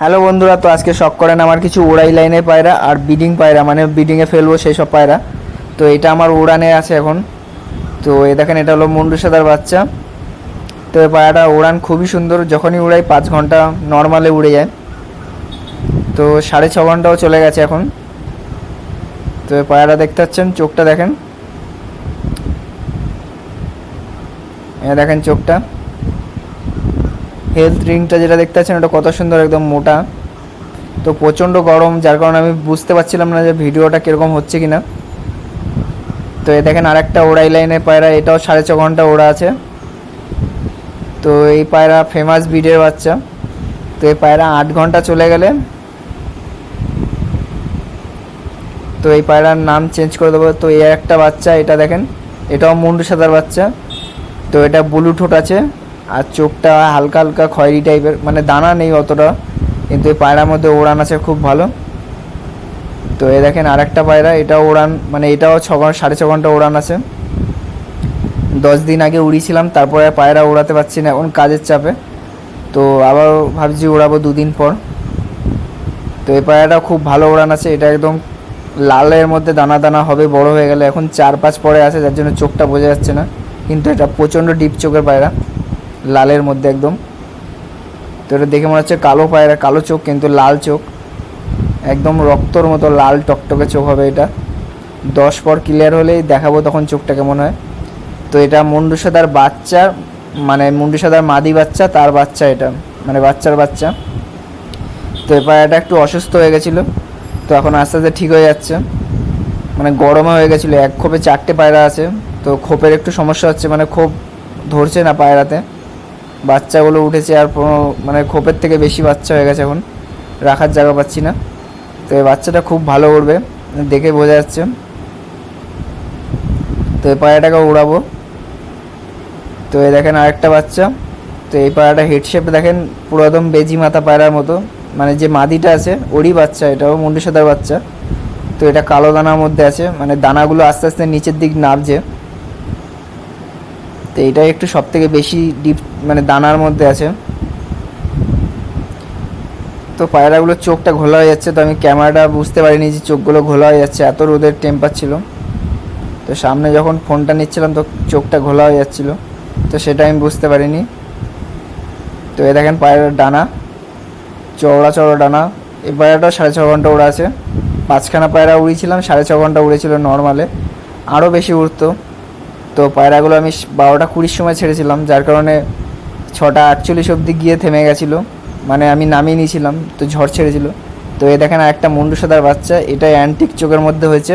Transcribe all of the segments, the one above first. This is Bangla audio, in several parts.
হ্যালো বন্ধুরা, তো আজকে শখ করেন আমার কিছু উড়াই লাইনের পায়রা আর বিডিং পায়রা মানে বিডিংয়ে ফেলব সেই সব পায়রা। তো এটা আমার উড়ানে আছে এখন। তো এই দেখেন, এটা হলো মুন্ডু সাদার বাচ্চা। তো এই পায়রাটা উড়ান খুবই সুন্দর, যখনই উড়াই পাঁচ ঘণ্টা নর্মালে উড়ে যায়। তো সাড়ে ছ ঘন্টাও চলে গেছে এখন। তো এই পায়রা দেখতে পাচ্ছেন, চোখটা দেখেন। এ দেখেন চোখটা। হেলথ রিংটা যেটা দেখতে পাচ্ছেন, ওটা কত সুন্দর, একদম মোটা। তো প্রচণ্ড গরম, যার কারণে আমি বুঝতে পারছিলাম না যে ভিডিওটা কীরকম হচ্ছে কি না তো এ দেখেন আরেকটা ওড়াই লাইনের পায়রা, এটাও সাড়ে ছ ঘণ্টা ওড়া আছে। তো এই পায়রা ফেমাস বিডের বাচ্চা। তো এই পায়রা আট ঘণ্টা চলে গেলে। তো এই পায়রার নাম চেঞ্জ করে দেবো। তো এই একটা বাচ্চা, এটা দেখেন, এটাও মুন্ডু সাদার বাচ্চা। তো এটা ব্লু ঠোঁট আছে। আর চোখটা হালকা হালকা খয়েরি টাইপের মানে দানা নেই অতটা, কিন্তু এই পায়রার মধ্যে ওড়ান আছে খুব ভালো। তো এ দেখেন আরেকটা পায়রা, এটাও ওড়ান মানে এটাও ছ ঘণ্টা সাড়ে ছ ঘণ্টা ওড়ান আছে। দশ দিন আগে উড়িয়েছিলাম, তারপরে পায়রা ওড়াতে পারছি না, এখন কাজের চাপে। তো আবার ভাবছি ওড়াবো দুদিন পর। তো এই পায়রাটা খুব ভালো ওড়ান আছে, এটা একদম লালের মধ্যে দানা দানা হবে, বড় হয়ে গেলে। এখন চার পাঁচ পরে আছে, যার জন্য চোখটা বোঝা যাচ্ছে না। কিন্তু এটা প্রচণ্ড ডিপ চোখের পায়রা। লালের মধ্যে একদম। তো এটা দেখে মনে হচ্ছে কালো পায়রা, কালো চোখ, কিন্তু লাল চোখ। একদম রক্তর মতো লাল টকটকে চোখ হবে এটা। দশ পর ক্লিয়ার হলেই দেখাবো তখন চোখটা কেমন হয়। তো এটা মুন্ডু সাদার বাচ্চা মানে মুন্ডু সাদার মাদি বাচ্চা, তার বাচ্চা এটা মানে বাচ্চার বাচ্চা। তো এই পায়রাটা একটু অসুস্থ হয়ে গেছিল, তো এখন আস্তে আস্তে ঠিক হয়ে যাচ্ছে। মানে গরমে হয়ে গেছিল, এক খোপে চারটে পায়রা আছে, তো খোপের একটু সমস্যা হচ্ছে মানে খোপ ধরছে না পায়রাতে। বাচ্চাগুলো উঠেছে আর মানে খোপের থেকে বেশি বাচ্চা হয়ে গেছে এখন। রাখার জায়গা পাচ্ছি না। তো এই বাচ্চাটা খুব ভালো উড়বে, দেখে বোঝা যাচ্ছে। তো এই পায়রাটাকে উড়াবো। তো এই দেখেন আরেকটা বাচ্চা। তো এই পায়রাটা হেড শেপ দেখেন পুরো একদম বেজি মাথা পায়রার মতো। মানে যে মাদিটা আছে, ওরই বাচ্চা এটাও মুন্ডু সাদার বাচ্চা। তো এটা কালো দানার মধ্যে আছে মানে দানাগুলো আস্তে আস্তে নিচের দিক নামছে তো এটাই একটু সব থেকে বেশি ডিপ মানে দানার মধ্যে আছে। তো পায়রাগুলোর চোখটা ঘোলা হয়ে যাচ্ছে, তো আমি ক্যামেরাটা বুঝতে পারিনি যে চোখগুলো ঘোলা হয়ে যাচ্ছে, এত রোদের টেম্পার ছিল। তো সামনে যখন ফোনটা নিচ্ছিলাম, তো চোখটা ঘোলা হয়ে যাচ্ছিল, তো সেটা আমি বুঝতে পারিনি। তো এ দেখেন পায়রার ডানা, চওড়া চওড়া ডানা, এই পায়রাটাও সাড়ে ছ ঘণ্টা উড়া আছে। পাঁচখানা পায়রা উড়িয়েছিলাম, সাড়ে ছ ঘণ্টা উড়েছিল নর্মালে আরও বেশি উড়তো। তো পায়রাগুলো আমি বারোটা কুড়ির সময় ছেড়েছিলাম, যার কারণে ছটা আটচল্লিশ অবধি গিয়ে থেমে গেছিল। মানে আমি নামিয়ে নিয়েছিলাম, তো ঝড় ছেড়েছিল। তো এ দেখেন আর একটা মুন্ডু সাদার বাচ্চা, এটা অ্যান্টিক চোখের মধ্যে হয়েছে।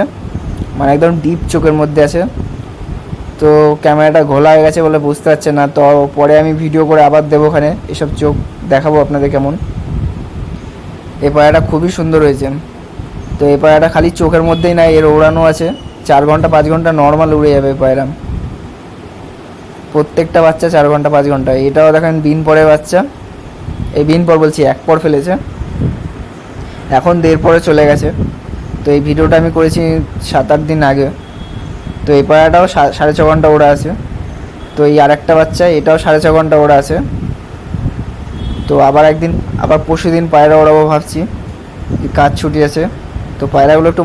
মানে একদম ডিপ চোখের মধ্যে আছে। তো ক্যামেরাটা ঘোলা হয়ে গেছে বলে বুঝতে পারছে না, তো পরে আমি ভিডিও করে আবার দেবো ওখানে। এসব চোখ দেখাবো আপনাদের কেমন। এ পায়রাটা খুবই সুন্দর হয়েছে। তো এই পায়রাটা খালি চোখের মধ্যেই না, এর ওড়ানো আছে। চার ঘণ্টা, পাঁচ ঘণ্টা নর্মাল উড়ে যাবে পায়রা। প্রত্যেকটা বাচ্চা চার ঘণ্টা, পাঁচ ঘণ্টা। এটাও দেখেন বিন পরে বাচ্চা। এই বিন পর বলছি, এক পর ফেলেছে। এখন দেড় পরে চলে গেছে। তো এই ভিডিওটা আমি করেছি সাত, আট দিন আগে। তো এই পায়রাটাও সা- সাড়ে ছ ঘণ্টা ওড়া আছে। তো এই আরেকটা বাচ্চা, এটাও সাড়ে ছ ঘণ্টা ওড়া আছে। তো আবার একদিন, আবার পরশু দিন পায়রা ওড়াবো ভাবছি। কাজ ছুটি আছে। তো পায়রাগুলো একটু